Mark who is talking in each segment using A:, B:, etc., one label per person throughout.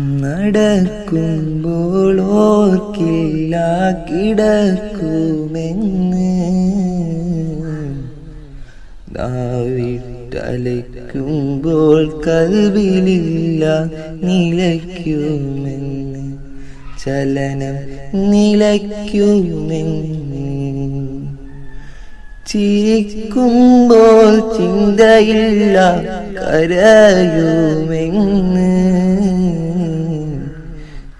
A: നടക്കുമ്പോൾ ഓർക്കില്ല കിടക്കുമെന്ന്. ദാവിട്ടലയ്ക്കുമ്പോൾ കൽവിലില്ല നിലയ്ക്കുമെന്ന്. ചലനം നിലയ്ക്കുമെന്ന്. ചിരിക്കുമ്പോൾ ചിന്തയില്ല കരയുമെന്ന്.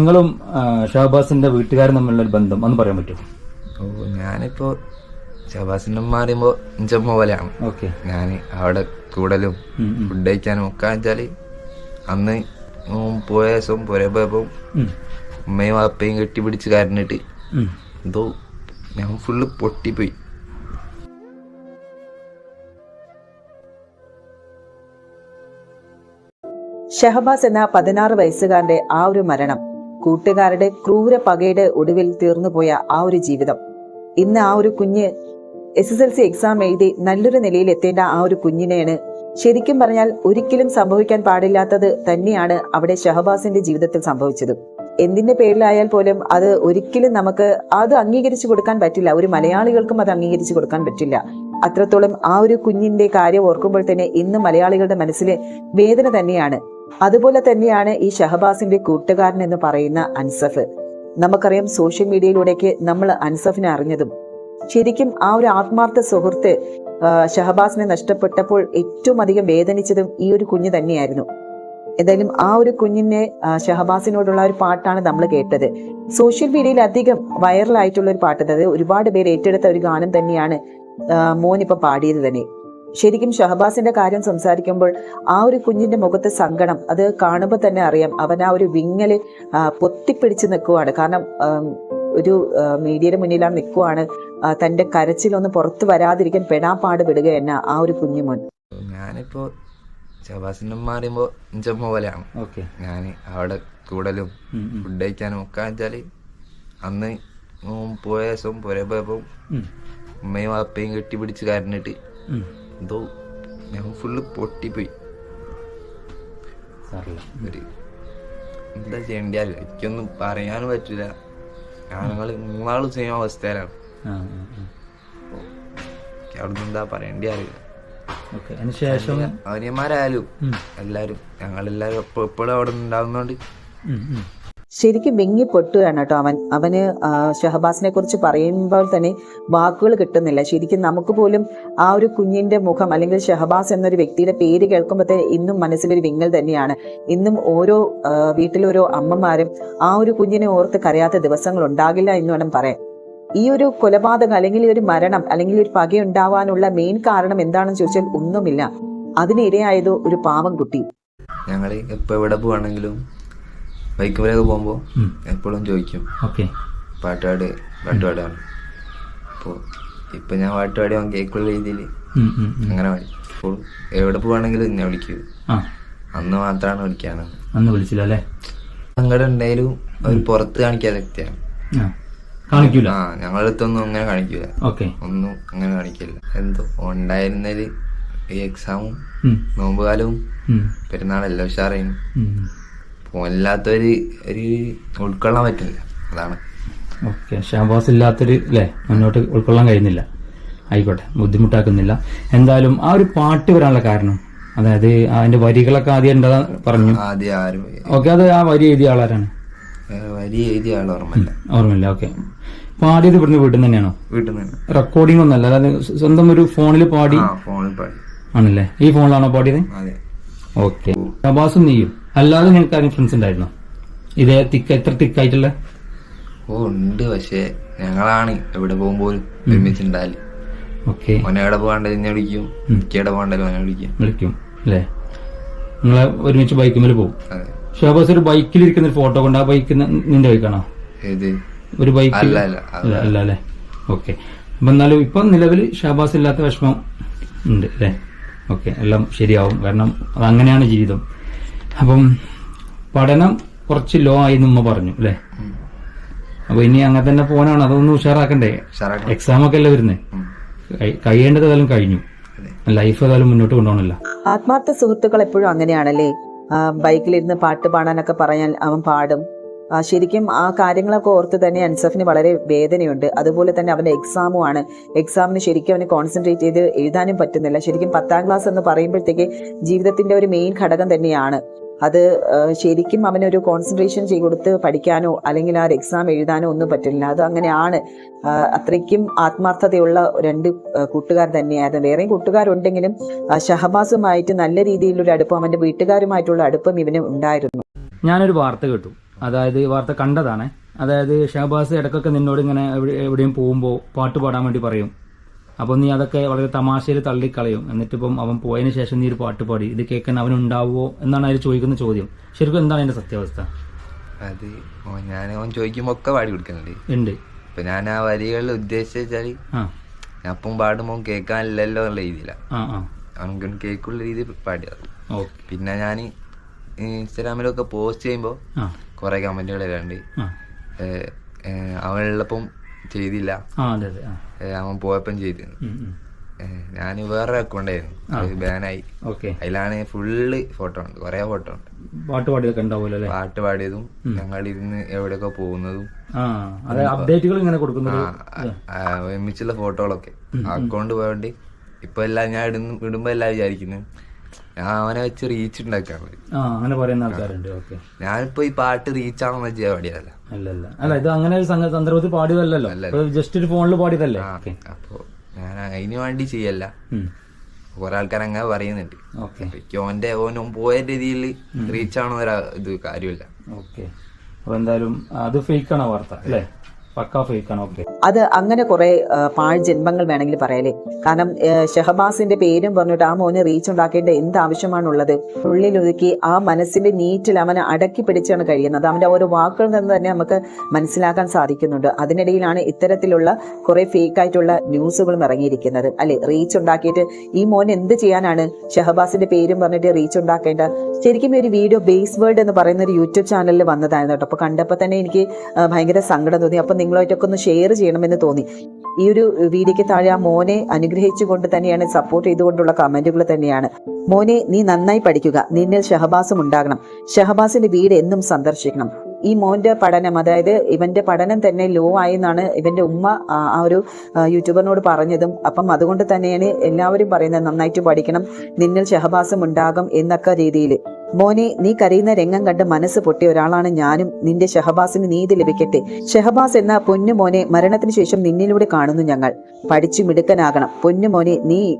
B: നിങ്ങളും ഷഹബാസിന്റെ വീട്ടുകാരും തമ്മിലുള്ള ഒരു ബന്ധം ഒന്ന് പറയാൻ പറ്റുമോ?
C: ഓ ഞാനിപ്പോ ശബാസിന്റെ മാറിയുമ്പോ ഇഞ്ചമ്മ പോലെയാണ്.
B: ഓക്കെ.
C: ഞാൻ അവിടെ കൂടലും ഫുഡ് കഴിക്കാനും ഒക്കെ വെച്ചാൽ അന്ന് പോയ ദിവസം പോരേ പോയപ്പോ ഉമ്മയും അപ്പയും കെട്ടിപ്പിടിച്ച് കരഞ്ഞിട്ട് എന്തോ ഞാൻ ഫുള്ള് പൊട്ടിപ്പോയി.
D: ഷഹബാസ് എന്ന പതിനാറ് വയസ്സുകാരന്റെ ആ ഒരു മരണം കൂട്ടുകാരുടെ ക്രൂര പകയുടെ ഒടുവിൽ തീർന്നുപോയ ആ ഒരു ജീവിതം. ഇന്ന് ആ ഒരു കുഞ്ഞ് S S L C exam എഴുതി നല്ലൊരു നിലയിൽ എത്തേണ്ട ആ ഒരു കുഞ്ഞിനെയാണ് ശരിക്കും പറഞ്ഞാൽ ഒരിക്കലും സംഭവിക്കാൻ പാടില്ലാത്തത് തന്നെയാണ് അവിടെ ഷഹബാസിന്റെ ജീവിതത്തിൽ സംഭവിച്ചത്. എന്തിന്റെ പേരിലായാൽ പോലും അത് ഒരിക്കലും നമുക്ക് അത് അംഗീകരിച്ചു കൊടുക്കാൻ പറ്റില്ല. ഒരു മലയാളികൾക്കും അത് അംഗീകരിച്ചു കൊടുക്കാൻ പറ്റില്ല. അത്രത്തോളം ആ ഒരു കുഞ്ഞിന്റെ കാര്യം ഓർക്കുമ്പോൾ തന്നെ ഇന്ന് മലയാളികളുടെ മനസ്സിലെ വേദന തന്നെയാണ്. അതുപോലെ തന്നെയാണ് ഈ ഷഹബാസിന്റെ കൂട്ടുകാരൻ എന്ന് പറയുന്ന അൻസഫ്. നമുക്കറിയാം സോഷ്യൽ മീഡിയയിലൂടെയൊക്കെ നമ്മൾ അൻസഫിനെ അറിഞ്ഞതും. ശരിക്കും ആ ഒരു ആത്മാർത്ഥ സുഹൃത്ത് ഷഹബാസിനെ നഷ്ടപ്പെട്ടപ്പോൾ ഏറ്റവും അധികം വേദനിച്ചതും ഈ ഒരു കുഞ്ഞ് തന്നെയായിരുന്നു. എന്തായാലും ആ ഒരു കുഞ്ഞിനെ ഷഹബാസിനോടുള്ള ഒരു പാട്ടാണ് നമ്മൾ കേട്ടത്. സോഷ്യൽ മീഡിയയിൽ അധികം വൈറലായിട്ടുള്ള ഒരു പാട്ട് അതായത് ഒരുപാട് പേര് ഏറ്റെടുത്ത ഒരു ഗാനം തന്നെയാണ് മോൻ ഇപ്പൊ പാടിയത് തന്നെ. ശരിക്കും ഷഹബാസിന്റെ കാര്യം സംസാരിക്കുമ്പോൾ ആ ഒരു കുഞ്ഞിന്റെ മുഖത്തെ സങ്കടം അത് കാണുമ്പോൾ തന്നെ അറിയാം. അവൻ ആ ഒരു വിങ്ങൽ പൊത്തിപ്പിടിച്ച് നിൽക്കുവാണ്. കാരണം ഒരു മീഡിയയുടെ മുന്നിലാണ് നിൽക്കുവാണ്. തന്റെ കരച്ചിലൊന്ന് പുറത്തു വരാതിരിക്കാൻ പെടാപ്പാട് വിടുക എന്ന ആ ഒരു കുഞ്ഞുമോൻ
C: ഞാനിപ്പോ ഷഹബാസിന്റെ മാറിയുമ്പോ ഇഞ്ചമ്മ പോലെയാണ്.
B: ഓക്കെ.
C: ഞാൻ അവിടെ കൂടലും ഫുഡ് കഴിക്കാനും ഒക്കെ വെച്ചാൽ അന്ന് പോയ ദിവസം പുര പോയപ്പോ ഉമ്മയും വാപ്പയും കെട്ടിപ്പിടിച്ച് കരഞ്ഞിട്ട് എന്തോ ഞാൻ ഫുള്ള് പൊട്ടിപ്പോയി. ഒരു എന്താ ചെയ്യണ്ടിയല്ല എനിക്കൊന്നും പറയാനും പറ്റില്ല ഞങ്ങൾ മൂന്നാളും സെയിം അവസ്ഥയിലാണ്. എനിക്ക് അവിടുന്ന് എന്താ പറയേണ്ടി അറിയില്ല.
B: അതിനുശേഷം
C: അവനിയന്മാരായാലും എല്ലാരും ഞങ്ങളെല്ലാരും എപ്പോ എപ്പോഴും അവിടെ ഉണ്ടാവുന്നോണ്ട്.
D: ശരിക്കും വിങ്ങി പൊട്ടുകയാണ് കേട്ടോ അവൻ. അവന് ഷഹബാസിനെ കുറിച്ച് പറയുമ്പോൾ തന്നെ വാക്കുകൾ കിട്ടുന്നില്ല. ശരിക്കും നമുക്ക് പോലും ആ ഒരു കുഞ്ഞിന്റെ മുഖം അല്ലെങ്കിൽ ഷഹബാസ് എന്നൊരു വ്യക്തിയുടെ പേര് കേൾക്കുമ്പോൾ തന്നെ ഇന്നും മനസ്സിലൊരു വിങ്ങൽ തന്നെയാണ്. ഇന്നും ഓരോ വീട്ടിലോരോ അമ്മമാരും ആ ഒരു കുഞ്ഞിനെ ഓർത്ത് കരയാത്ത ദിവസങ്ങൾ ഉണ്ടാകില്ല എന്ന് വേണം പറയാൻ. ഈ ഒരു കൊലപാതകം അല്ലെങ്കിൽ ഒരു മരണം അല്ലെങ്കിൽ ഒരു പക ഉണ്ടാവാനുള്ള മെയിൻ കാരണം എന്താണെന്ന് ചോദിച്ചാൽ ഒന്നുമില്ല. അതിനിരയായത് ഒരു പാവം കുട്ടി.
C: ഞങ്ങൾ എപ്പോൾ എവിടെ പോവാണെങ്കിലും ബൈക്ക് വരെ പോകുമ്പോൾ എപ്പോഴും ചോദിക്കും.
B: ഓക്കെ.
C: പാട്ടുപാട് പാട്ടുപാടാണ് അപ്പോൾ ഇപ്പൊ ഞാൻ പാട്ടുപാടി കേൾക്കുള്ള രീതിയിൽ അങ്ങനെ പാടി. അപ്പോൾ എവിടെ പോവാണെങ്കിലും എന്നെ വിളിക്കൂ. അന്ന് മാത്രമാണ് വിളിക്കാണ്
B: അന്ന് വിളിച്ചില്ല അല്ലേ?
C: സങ്കടം ഉണ്ടായാലും അവർ പുറത്ത് കാണിക്കാത്ത വ്യക്തിയാണ്.
B: കാണിക്കൂല?
C: ആ ഞങ്ങളുടെ അടുത്തൊന്നും അങ്ങനെ കാണിക്കൂല.
B: ഓക്കെ.
C: ഒന്നും അങ്ങനെ കാണിക്കില്ല എന്തോ ഉണ്ടായിരുന്നതിൽ ഈ എക്സാമും നോമ്പുകാലവും പെരുന്നാളെല്ലാം ഉഷാറായിരുന്നു ഫോണില്ലാത്തൊരു ഒരു ഉൾക്കൊള്ളാൻ പറ്റില്ല. അതാണ്.
B: ഓക്കെ ഷഹബാസ് ഇല്ലാത്തൊരു അല്ലേ മുന്നോട്ട് ഉൾക്കൊള്ളാൻ കഴിയുന്നില്ല. ആയിക്കോട്ടെ ബുദ്ധിമുട്ടാക്കുന്നില്ല. എന്തായാലും ആ ഒരു പാട്ട് വരാനുള്ള കാരണം അതായത് അതിന്റെ വരികളൊക്കെ ആദ്യം ഉണ്ടാ പറഞ്ഞു?
C: ആദ്യം ആരും
B: ഓക്കെ അത് ആ വരി എഴുതിയ ആളാരാണ്?
C: വരി എഴുതിയ ആൾ ഓർമ്മയില്ല.
B: ഓർമ്മയില്ല ഓക്കെ. പാടിയത് ഇവിടുന്ന് വീട്ടിൽ നിന്ന് തന്നെയാണോ?
C: വീട്ടിൽ നിന്ന്.
B: റെക്കോർഡിംഗ് ഒന്നല്ല അതായത് സ്വന്തം ഒരു ഫോണിൽ പാടി
C: ഫോണിൽ പാടി.
B: ആണല്ലേ? ഈ ഫോണിലാണോ പാടിയത്?
C: അതെ.
B: ഓക്കെ. ഷബാസും നീയും? അല്ലാതെ നിങ്ങൾക്ക് ആരും ഫ്രണ്ട്സ് ഉണ്ടായിരുന്നോ ഇതേ തിക്ക് എത്ര തിക്കായിട്ടുള്ള?
C: ഓ ഉണ്ട് പക്ഷെ ഞങ്ങളാണ് എവിടെ പോകുമ്പോഴും ഒരുമിച്ചുണ്ടായാൽ
B: ഓക്കെ.
C: ഓനെ എവിടെ പോകാണ്ടത് എന്നെ വിളിക്കും എനിക്ക് എവിടെ പോകണ്ടല്ലോ ഓനെ വിളിക്കും.
B: വിളിക്കും അല്ലേ? നിങ്ങളെ ഒരുമിച്ച് ബൈക്കുമ്മേൽ പോകും
C: അതെ.
B: ഒരു ബൈക്കിൽ ഇരിക്കുന്ന ഒരു ഫോട്ടോ കൊണ്ട് ആ ബൈക്ക് നിന്റെ ബൈക്കാണോ
C: ഏത്?
B: ഒരു ബൈക്ക്
C: അല്ല അല്ല
B: അല്ല. അല്ല അല്ലേ ഓക്കെ. അപ്പൊ എന്നാലും ഇപ്പൊ നിലവിൽ ഷാബാസ് ഇല്ലാത്ത വിഷമം ഉണ്ട് അല്ലേ? ഓക്കെ എല്ലാം ശരിയാവും. കാരണം അത് അങ്ങനെയാണ് ജീവിതം. അപ്പം പഠനം കുറച്ച് ലോ ആയി നമ്മ പറഞ്ഞു അല്ലേ? അപ്പൊ ഇനി അങ്ങനെ തന്നെ പോകാനാണ് അതൊന്ന് ഉഷാറാക്കണ്ടേ? എക്സാം ഒക്കെ അല്ലേ വരുന്നേ? കഴി- കഴിയേണ്ടത് ഏതായാലും കഴിഞ്ഞു. ലൈഫ് ഏതായാലും മുന്നോട്ട് കൊണ്ടുപോകണല്ലോ
D: ആത്മാർത്ഥ സുഹൃത്തുക്കൾ എപ്പോഴും അങ്ങനെയാണല്ലേ? ബൈക്കിലിരുന്ന് പാട്ട് പാടാനൊക്കെ പറയാൻ അവൻ പാടും. ശരിക്കും ആ കാര്യങ്ങളൊക്കെ ഓർത്ത് തന്നെ അൻസഫിന് വളരെ വേദനയുണ്ട്. അതുപോലെ തന്നെ അവന്റെ എക്സാമും ആണ്. എക്സാമിന് ശരിക്കും അവന് കോൺസെൻട്രേറ്റ് ചെയ്ത് എഴുതാനും പറ്റുന്നില്ല. ശരിക്കും പത്താം ക്ലാസ് എന്ന് പറയുമ്പോഴത്തേക്ക് ജീവിതത്തിന്റെ ഒരു മെയിൻ ഘടകം തന്നെയാണ്. അത് ശരിക്കും അവനൊരു കോൺസെൻട്രേഷൻ ചെയ്ത് കൊടുത്ത് പഠിക്കാനോ അല്ലെങ്കിൽ ആ ഒരു എക്സാം എഴുതാനോ ഒന്നും പറ്റില്ല. അത് അങ്ങനെയാണ്. അത്രയ്ക്കും ആത്മാർത്ഥതയുള്ള രണ്ട് കൂട്ടുകാർ തന്നെയായിരുന്നു. വേറെയും കൂട്ടുകാരുണ്ടെങ്കിലും ഷഹബാസുമായിട്ട് നല്ല രീതിയിലൊരു അടുപ്പം അവന്റെ വീട്ടുകാരുമായിട്ടുള്ള അടുപ്പം ഇവന് ഉണ്ടായിരുന്നു.
B: ഞാനൊരു വാർത്ത കേട്ടു. അതായത് ഈ വാർത്ത കണ്ടതാണ്. അതായത് ഷഹബാസ് ഇടക്കൊക്കെ നിന്നോട് ഇങ്ങനെ എവിടെയും പോകുമ്പോൾ പാട്ട് പാടാൻ വേണ്ടി പറയും. അപ്പൊ നീ അതൊക്കെ വളരെ തമാശയിൽ തള്ളിക്കളയും. എന്നിട്ടിപ്പം അവൻ പോയതിനു ശേഷം നീ ഒരു പാട്ട് പാടി. ഇത് കേൾക്കാൻ അവൻ ഉണ്ടാവുമോ എന്നാണ് അതിൽ ചോദിക്കുന്ന ചോദ്യം. ശരിക്കും എന്താണ് അതിന്റെ സത്യാവസ്ഥ?
C: അത് ഞാൻ അവൻ ചോദിക്കുമ്പോ ഒക്കെ പാടി കൊടുക്കുന്നുണ്ട്
B: ഉണ്ട്.
C: ഇപ്പൊ ഞാൻ ആ വരികളിൽ ഞാൻ അപ്പം പാടുമ്പോ കേൾക്കാനില്ലല്ലോ എന്നുള്ള രീതിയിലാണ് അവനക്ക് കേൾക്കുള്ള രീതി പാടിയത് പിന്നെ ഞാൻ ഇൻസ്റ്റാഗ്രാമിലൊക്കെ പോസ്റ്റ് ചെയ്യുമ്പോൾ കുറെ കമന്റുകൾ വരാണ്ട് അവനുള്ളപ്പം ചെയ്തില്ല. അവൻ പോയപ്പം ചെയ്തിരുന്നു. ഞാൻ വേറെ അക്കൗണ്ടായിരുന്നു ബാനായി. അതിലാണ് ഫുള്ള് ഫോട്ടോ ഉണ്ട്. കൊറേ ഫോട്ടോ ഉണ്ട്.
B: പാട്ട് പാടിയൊക്കെ ഉണ്ടാവുമല്ലോ
C: പാട്ട് പാടിയതും ഞങ്ങൾ ഇരുന്ന് എവിടെയൊക്കെ പോകുന്നതും.
B: അപ്ഡേറ്റുകൾ ഇങ്ങനെ കൊടുക്കുന്നത്
C: ഒരുമിച്ചുള്ള ഫോട്ടോകളൊക്കെ അക്കൗണ്ട് പോയോണ്ട് ഇപ്പൊ എല്ലാം ഞാൻ ഇടുന്നു ഇടുമ്പോ എല്ലാം വിചാരിക്കുന്നു ഞാൻ അവനെ വെച്ച് റീച്ച് ഉണ്ടാക്കാൻ
B: അങ്ങനെ പറയുന്ന ആൾക്കാരുണ്ട്.
C: ഞാനിപ്പോ ഈ പാട്ട് റീച്ച് ആണെന്ന് വെച്ചാൽ പാടിയതല്ല
B: അല്ല അല്ല ഇത് അങ്ങനെ ഒരു പാടിയതല്ലല്ലോ. ഇപ്പൊ ജസ്റ്റ് ഒരു ഫോണിൽ പാടിയതല്ലേ?
C: അപ്പോ ഞാൻ അതിന് വേണ്ടി ചെയ്യല്ല. കുറെ ആൾക്കാർ അങ്ങനെ പറയുന്നുണ്ട്. എനിക്ക് ഓന്റെ ഓനും പോയ രീതിയിൽ റീച്ച് ആണോ ഇത് കാര്യമില്ല.
B: ഓക്കെ അപ്പൊ എന്തായാലും അത് ഫേക്ക് ഫേക്കാണ് വാർത്ത? അല്ലേ?
D: അത് അങ്ങനെ കുറെ പാഴ് ജന്മങ്ങൾ വേണമെങ്കിൽ പറയാലേ. കാരണം ഷെഹബാസിന്റെ പേരും പറഞ്ഞിട്ട് ആ മോനെ റീച്ച് ഉണ്ടാക്കേണ്ട എന്ത് ആവശ്യമാണുള്ളത് ഉള്ളിൽ ഒതുക്കി ആ മനസ്സിന്റെ നീറ്റിൽ അവനെ അടക്കി പിടിച്ചാണ് കഴിയുന്നത്. അവന്റെ ഓരോ വാക്കുകളിൽ നിന്ന് തന്നെ നമുക്ക് മനസ്സിലാക്കാൻ സാധിക്കുന്നുണ്ട്. അതിനിടയിലാണ് ഇത്തരത്തിലുള്ള കുറെ ഫേക്ക് ആയിട്ടുള്ള ന്യൂസുകളും ഇറങ്ങിയിരിക്കുന്നത്. അല്ലെ? റീച്ച് ഉണ്ടാക്കിയിട്ട് ഈ മോൻ എന്ത് ചെയ്യാനാണ് ഷഹബാസിന്റെ പേരും പറഞ്ഞിട്ട് റീച്ച് ഉണ്ടാക്കേണ്ട? ശരിക്കും ഒരു വീഡിയോ ബേസ് വേൾഡ് എന്ന് പറയുന്ന ഒരു യൂട്യൂബ് ചാനലിൽ വന്നതായിരുന്നു കേട്ടോ. അപ്പൊ കണ്ടപ്പോൾ തന്നെ എനിക്ക് ഭയങ്കര സങ്കടം തോന്നി. അപ്പൊ നിങ്ങളായിട്ടൊക്കെ ഒന്ന് ഷെയർ ചെയ്യണമെന്ന് തോന്നി. ഈ ഒരു വീഡിയോയ്ക്ക് താഴെ ആ മോനെ അനുഗ്രഹിച്ചുകൊണ്ട് തന്നെയാണ് സപ്പോർട്ട് ചെയ്തുകൊണ്ടുള്ള കമന്റുകൾ തന്നെയാണ്. മോനെ നീ നന്നായി പഠിക്കുക. നിന്നിൽ ഷഹബാസും ഉണ്ടാകണം. ഷഹബാസിന്റെ വീട് എന്നും സന്ദർശിക്കണം. ഈ മോന്റെ പഠനം അതായത് ഇവന്റെ പഠനം തന്നെ ലോ ആയെന്നാണ് ഇവന്റെ ഉമ്മ ആ ഒരു യൂട്യൂബറിനോട് പറഞ്ഞതും. അപ്പം അതുകൊണ്ട് തന്നെയാണ് എല്ലാവരും പറയുന്നത് നന്നായിട്ട് പഠിക്കണം. നിന്നിൽ ഷഹബാസം ഉണ്ടാകും എന്നൊക്കെ രീതിയിൽ മോനെ നീ കരയുന്ന രംഗം കണ്ട് മനസ്സ് പൊട്ടിയ ഒരാളാണ് ഞാനും. നിന്റെ ഷഹബാസിന് നീതി ലഭിക്കട്ടെ. ഷഹബാസ് എന്ന പൊന്നു മോനെ മരണത്തിന് ശേഷം നിന്നിലൂടെ കാണുന്നു ഞങ്ങൾ. പഠിച്ചു മിടുക്കനാകണം. പൊന്നു മോനെ നീ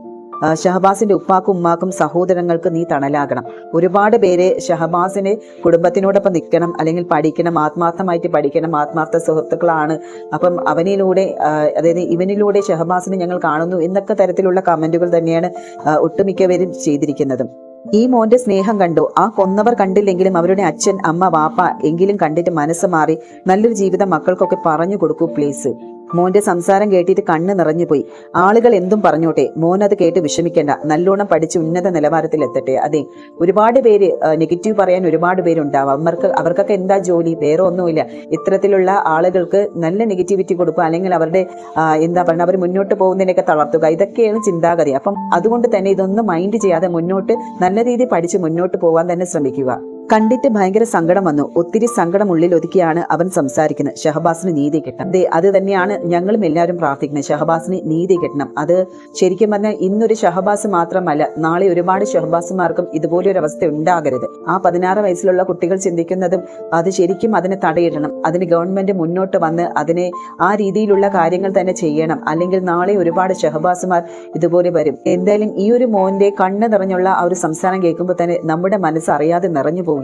D: ഷഹബാസിന്റെ ഉപ്പാക്കും ഉമ്മാക്കും സഹോദരങ്ങൾക്ക് നീ തണലാകണം. ഒരുപാട് പേരെ ഷഹബാസിന് കുടുംബത്തിനോടൊപ്പം നിൽക്കണം അല്ലെങ്കിൽ പഠിക്കണം ആത്മാർത്ഥമായിട്ട് പഠിക്കണം ആത്മാർത്ഥ സുഹൃത്തുക്കളാണ്. അപ്പം അവനിലൂടെ അതായത് ഇവനിലൂടെ ഷഹബാസിനെ ഞങ്ങൾ കാണുന്നു എന്നൊക്കെ തരത്തിലുള്ള കമന്റുകൾ തന്നെയാണ് ഒട്ടുമിക്കവരും ചെയ്തിരിക്കുന്നതും. ഈ മോന്റെ സ്നേഹം കണ്ടു. ആ കൊന്നവർ കണ്ടില്ലെങ്കിലും അവരുടെ അച്ഛൻ അമ്മ വാപ്പ എങ്കിലും കണ്ടിട്ട് മനസ്സ് മാറി. നല്ലൊരു ജീവിതം മക്കൾക്കൊക്കെ പറഞ്ഞു കൊടുക്കൂ പ്ലീസ് മോന്റെ സംസാരം കേട്ടിട്ട് കണ്ണ് നിറഞ്ഞുപോയി. ആളുകൾ എന്തും പറഞ്ഞോട്ടെ മോൻ അത് കേട്ട് വിഷമിക്കേണ്ട. നല്ലോണം പഠിച്ച് ഉന്നത നിലവാരത്തിൽ എത്തട്ടെ. അതെ ഒരുപാട് പേര് നെഗറ്റീവ് പറയാൻ ഒരുപാട് പേരുണ്ടാവും. അവർക്ക് അവർക്കൊക്കെ എന്താ ജോലി? വേറെ ഒന്നുമില്ല. ഇത്തരത്തിലുള്ള ആളുകൾക്ക് നല്ല നെഗറ്റിവിറ്റി കൊടുക്കുക അല്ലെങ്കിൽ അവരുടെ എന്താ പറയുക അവർ മുന്നോട്ട് പോകുന്നതിനൊക്കെ തളർത്തുക ഇതൊക്കെയാണ് ചിന്താഗതി. അപ്പം അതുകൊണ്ട് തന്നെ ഇതൊന്നും മൈൻഡ് ചെയ്യാതെ മുന്നോട്ട് നല്ല രീതിയിൽ പഠിച്ച് മുന്നോട്ട് പോകാൻ തന്നെ ശ്രമിക്കുക. കണ്ടിട്ട് ഭയങ്കര സങ്കടം വന്നു. ഒത്തിരി സങ്കടം ഉള്ളിൽ ഒതുക്കിയാണ് അവൻ സംസാരിക്കുന്നത്. ഷഹബാസിന് നീതി കിട്ടണം. അതെ അത് തന്നെയാണ് ഞങ്ങളും എല്ലാവരും പ്രാർത്ഥിക്കുന്നത്. ഷഹബാസിന് നീതി കിട്ടണം. അത് ശരിക്കും പറഞ്ഞാൽ ഇന്നൊരു ഷഹബാസ് മാത്രമല്ല നാളെ ഒരുപാട് ഷഹബാസുമാർക്കും ഇതുപോലെ ഒരു അവസ്ഥ ഉണ്ടാകരുത്. ആ പതിനാറ് വയസ്സിലുള്ള കുട്ടികൾ ചിന്തിക്കുന്നതും അത് ശരിക്കും അതിനെ തടയിടണം. അതിന് ഗവൺമെന്റ് മുന്നോട്ട് വന്ന് അതിനെ ആ രീതിയിലുള്ള കാര്യങ്ങൾ തന്നെ ചെയ്യണം. അല്ലെങ്കിൽ നാളെ ഒരുപാട് ഷഹബാസുമാർ ഇതുപോലെ വരും. എന്തായാലും ഈ ഒരു മോന്റെ കണ്ണ് നിറഞ്ഞുള്ള ആ ഒരു സംസാരം കേൾക്കുമ്പോൾ തന്നെ നമ്മുടെ മനസ്സ് അറിയാതെ നിറഞ്ഞു പോകും.